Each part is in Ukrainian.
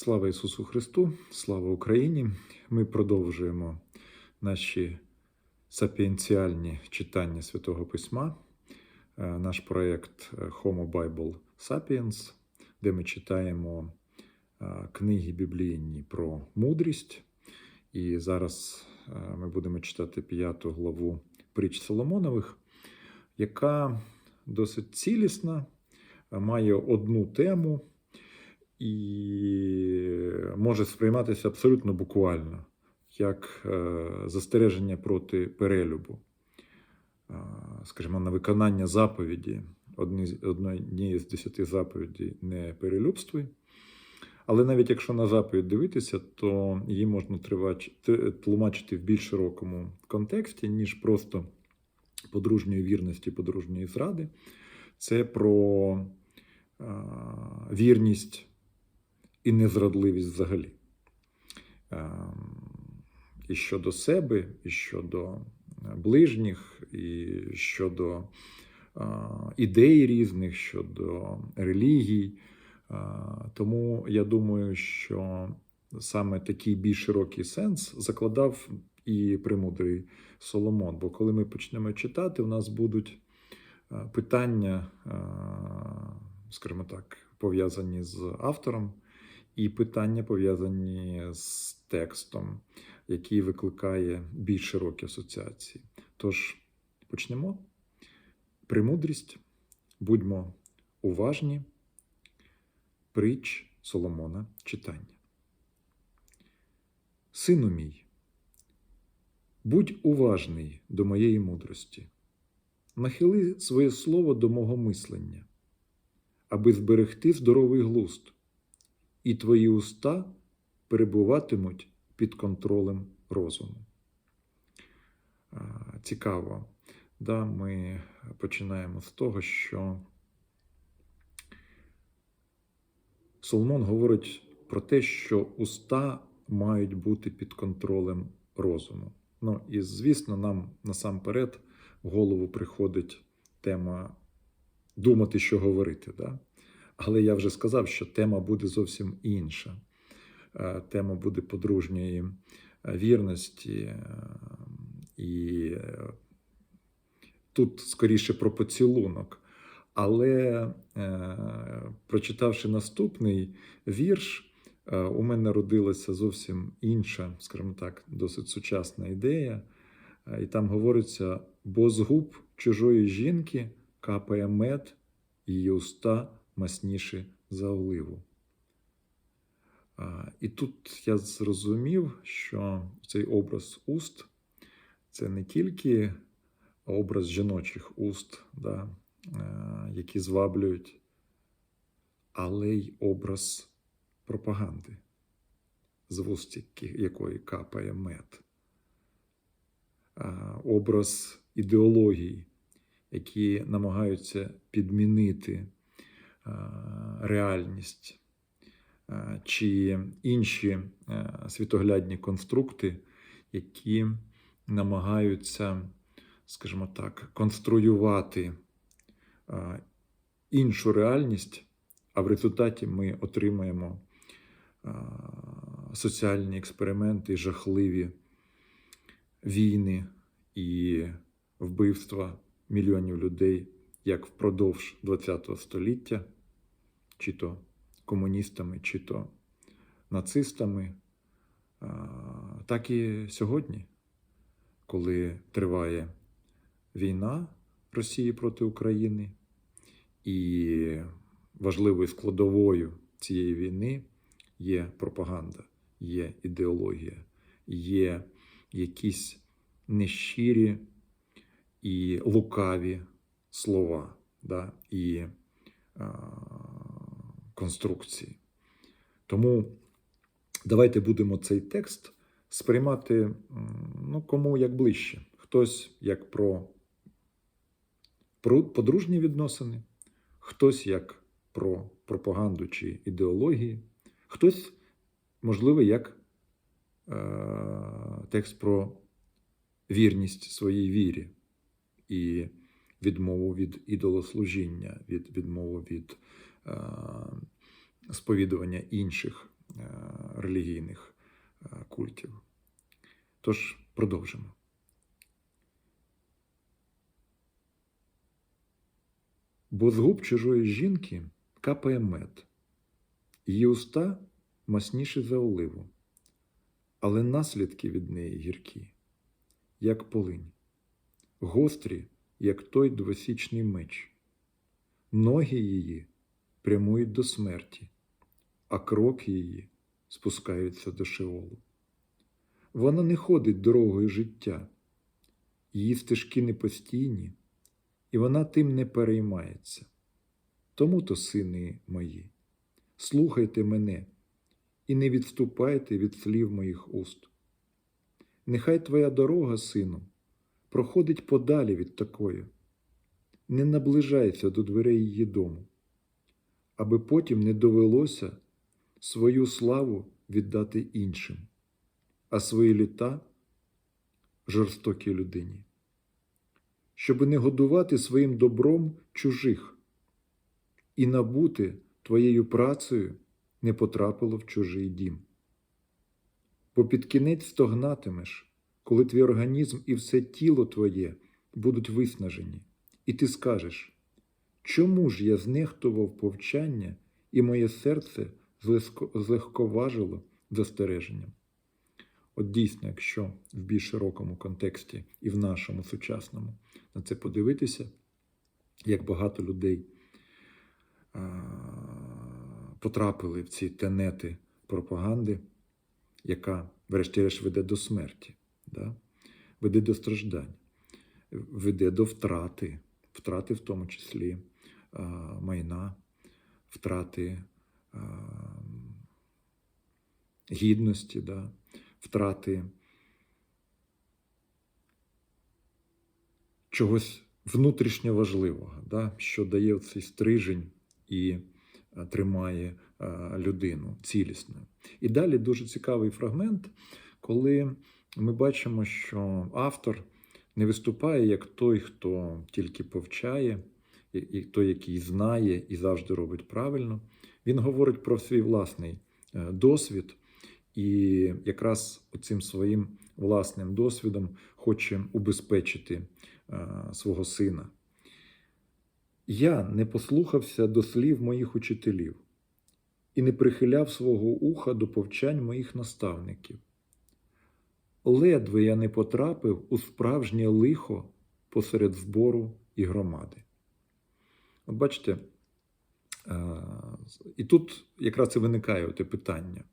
Слава Ісусу Христу, слава Україні! Ми продовжуємо наші сапіенціальні читання Святого Письма, Е, наш проєкт е, Homo Bible Sapiens, де ми читаємо е, книги біблійні про мудрість. І зараз ми будемо читати п'яту главу притч Соломонових, яка досить цілісна, має одну тему і може сприйматися абсолютно буквально, як е, застереження проти перелюбу, Е, скажімо, на виконання заповіді, однієї з десяти заповідей не перелюбствуй. Але навіть якщо на заповідь дивитися, то її можна тлумачити в більш широкому контексті, ніж просто подружньої вірності, подружньої зради. Це про е, вірність і незрадливість взагалі. Ем, І щодо себе, і щодо е, ближніх, і щодо е, ідей різних, щодо релігій. Е, Тому я думаю, що саме такий більш широкий сенс закладав і премудрий Соломон. Бо коли ми почнемо читати, у нас будуть питання, скажімо так, пов'язані з автором, і питання пов'язані з текстом, який викликає більш широкі асоціації. Тож почнемо. Премудрість, будьмо уважні, притч Соломона читання. Сину мій, будь уважний до моєї мудрості, нахили своє слово до мого мислення, аби зберегти здоровий глузд, і твої уста перебуватимуть під контролем розуму. Цікаво. Да, ми починаємо з того, що Соломон говорить про те, що уста мають бути під контролем розуму. Ну і звісно, нам насамперед в голову приходить тема думати, що говорити. Да? Але я вже сказав, що тема буде зовсім інша. Е, Тема буде подружньої е, вірності, е, і тут скоріше про поцілунок. Але прочитавши наступний вірш, у мене родилася зовсім інша, скажімо так, досить сучасна ідея. І там говориться: бо з губ чужої жінки капає мед, її уста масніші за оливу. І тут я зрозумів, що цей образ уст це не тільки образ жіночих уст, да, е, які зваблюють, але й образ пропаганди, з вуст якої капає мед, образ ідеології, які намагаються підмінити реальність е, чи інші е, світоглядні конструкти, які намагаються, скажімо так, конструювати е, іншу реальність, а в результаті ми отримаємо е, соціальні експерименти, жахливі війни і вбивства мільйонів людей як впродовж ХХ століття, чи то комуністами, чи то нацистами, так і сьогодні, коли триває війна Росії проти України, і важливою складовою цієї війни є пропаганда, є ідеологія, є якісь нещирі і лукаві слова да, і а, конструкції. Тому давайте будемо цей текст сприймати ну, кому як ближче. Хтось як про, подружні відносини, хтось як про пропаганду чи ідеології, хтось, можливо, як е, текст про вірність своїй вірі і відмову від ідолослужіння, від відмову від сповідування інших релігійних е, культів. Тож продовжимо. Бо з губ чужої жінки капає мед, її уста масніші за оливу, але наслідки від неї гіркі, як полинь, гострі, як той двосічний меч. Ноги її прямують до смерті, а кроки її спускаються до шеолу. Вона не ходить дорогою життя, її стежки непостійні, і вона тим не переймається. Тому то, сини мої, слухайте мене і не відступайте від слів моїх уст. Нехай твоя дорога, сину, проходить подалі від такої, не наближайся до дверей її дому, аби потім не довелося свою славу віддати іншим, а свої літа жорстокій людині, щоби не годувати своїм добром чужих і набути твоєю працею не потрапило в чужий дім. Бо під кінець стогнатимеш, коли твій організм і все тіло твоє будуть виснажені, і ти скажеш, чому ж я знехтував повчання, і моє серце злегковажило застереженням? От дійсно, якщо в більш широкому контексті і в нашому сучасному на це подивитися, як багато людей потрапили в ці тенети пропаганди, яка, врешті-решт, веде до смерті, да? веде до страждань, веде до втрати, втрати в тому числі майна, втрати гідності, да? втрати чогось внутрішньо важливого, да? що дає цей стрижень і е, тримає е, людину цілісною. І далі дуже цікавий фрагмент, коли ми бачимо, що автор не виступає як той, хто тільки повчає, і- той, який знає і завжди робить правильно. Він говорить про свій власний е, досвід, і якраз цим своїм власним досвідом хоче убезпечити е, свого сина. Я не послухався до слів моїх учителів і не прихиляв свого уха до повчань моїх наставників. Ледве я не потрапив у справжнє лихо посеред збору і громади. От бачите, е, і тут якраз і виникає те питання,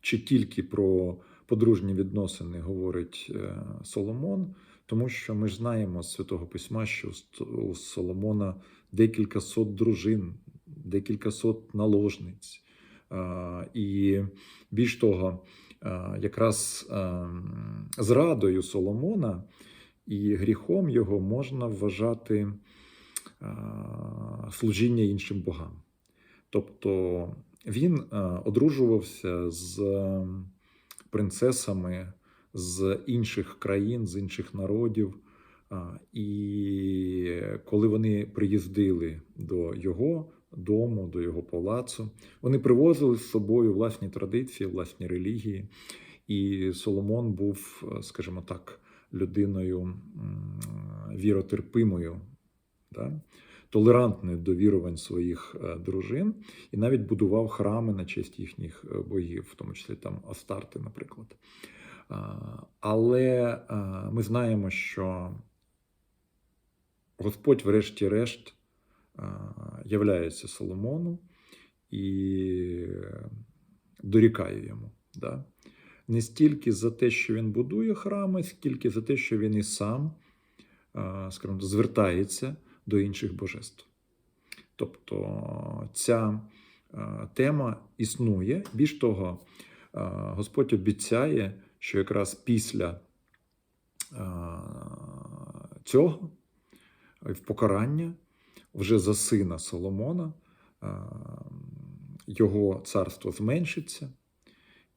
чи тільки про подружні відносини говорить е, Соломон, тому що ми ж знаємо з Святого Письма, що у Соломона декілька сот дружин, декілька сот наложниць. Е, І більш того, якраз зрадою Соломона і гріхом його можна вважати служіння іншим богам. Тобто він е, одружувався з е, принцесами з інших країн, з інших народів. І коли вони приїздили до його дому, до його палацу, вони привозили з собою власні традиції, власні релігії. І Соломон був, е, скажімо так, людиною віротерпимою, да? Толерантною до вірувань своїх е, дружин, і навіть будував храми на честь їхніх е, богів, в тому числі там Астарти, наприклад. Але ми знаємо, що Господь, врешті-решт, являється Соломону і дорікає йому. Да? Не стільки за те, що він будує храми, скільки за те, що він і сам, скажімо, звертається до інших божеств. Тобто ця тема існує. Більш того, Господь обіцяє, що якраз після цього, в покарання, вже за сина Соломона, його царство зменшиться,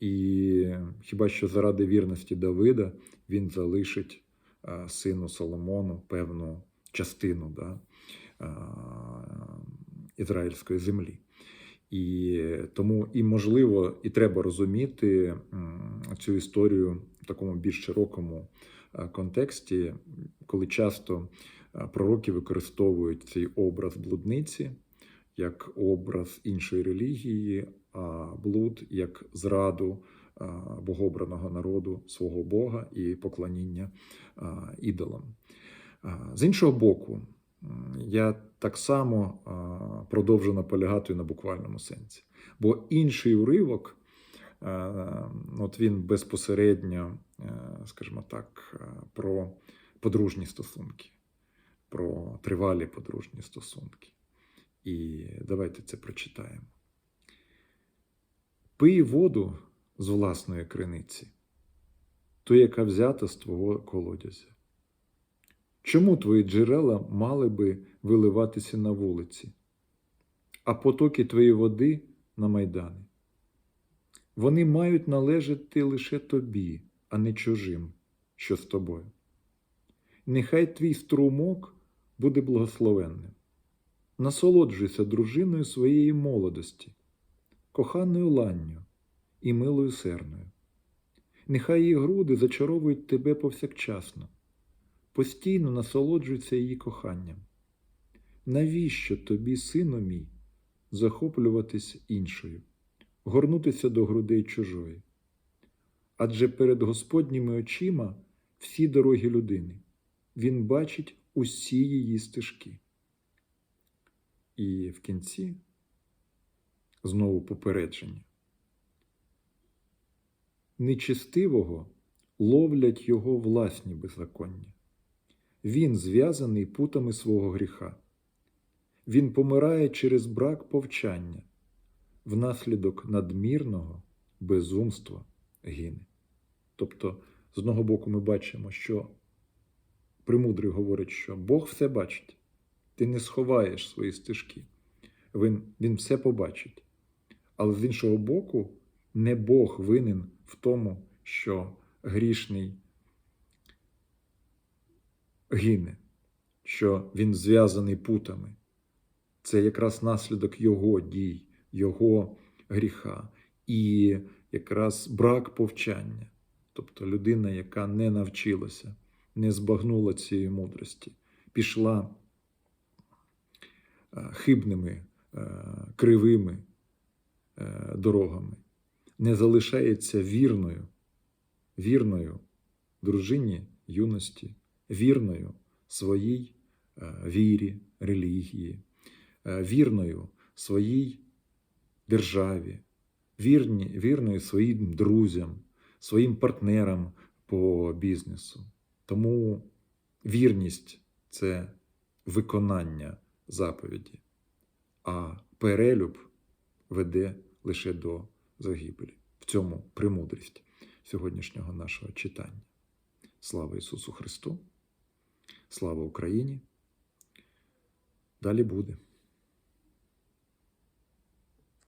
і хіба що заради вірності Давида він залишить сину Соломону певну частину да, ізраїльської землі. І тому і можливо, і треба розуміти цю історію в такому більш широкому е, контексті, коли часто е, пророки використовують цей образ блудниці як образ іншої релігії, а блуд як зраду е, богообраного народу свого Бога і поклоніння е, ідолам. З іншого боку, я так само продовжу наполягати на буквальному сенсі. Бо інший уривок, от він безпосередньо, е, скажімо так, е, про подружні стосунки, про тривалі подружні стосунки. І давайте це прочитаємо. Пий воду з власної криниці, ту, яка взята з твого колодязя. Чому твої джерела мали би виливатися на вулиці, а потоки твоєї води на майдани? Вони мають належати лише тобі, а не чужим, що з тобою. Нехай твій струмок буде благословенним. Насолоджуйся дружиною своєї молодості, коханою ланню і милою серною. Нехай її груди зачаровують тебе повсякчасно, постійно насолоджуйся її коханням. Навіщо тобі, сину мій, захоплюватись іншою, горнутися до грудей чужої? Адже перед Господніми очима всі дороги людини, Він бачить усі її стежки. І в кінці знову попередження. Нечистивого ловлять його власні беззаконня. Він зв'язаний путами свого гріха. Він помирає через брак повчання, внаслідок надмірного безумства гине. Тобто, з одного боку, ми бачимо, що Премудрий говорить, що Бог все бачить. Ти не сховаєш свої стежки. Він, він все побачить. Але з іншого боку, не Бог винен в тому, що грішний гине, що він зв'язаний путами. Це якраз наслідок його дій, його гріха і якраз брак повчання. Тобто людина, яка не навчилася, не збагнула цієї мудрості, пішла е, хибними, е, кривими е, дорогами, не залишається вірною, вірною дружині юності, вірною своїй е, вірі, релігії, е, вірною своїй державі, вірною своїм друзям, своїм партнерам по бізнесу. Тому вірність це виконання заповіді, а перелюб веде лише до загибелі. В цьому премудрість сьогоднішнього нашого читання. Слава Ісусу Христу! Слава Україні! Далі буде.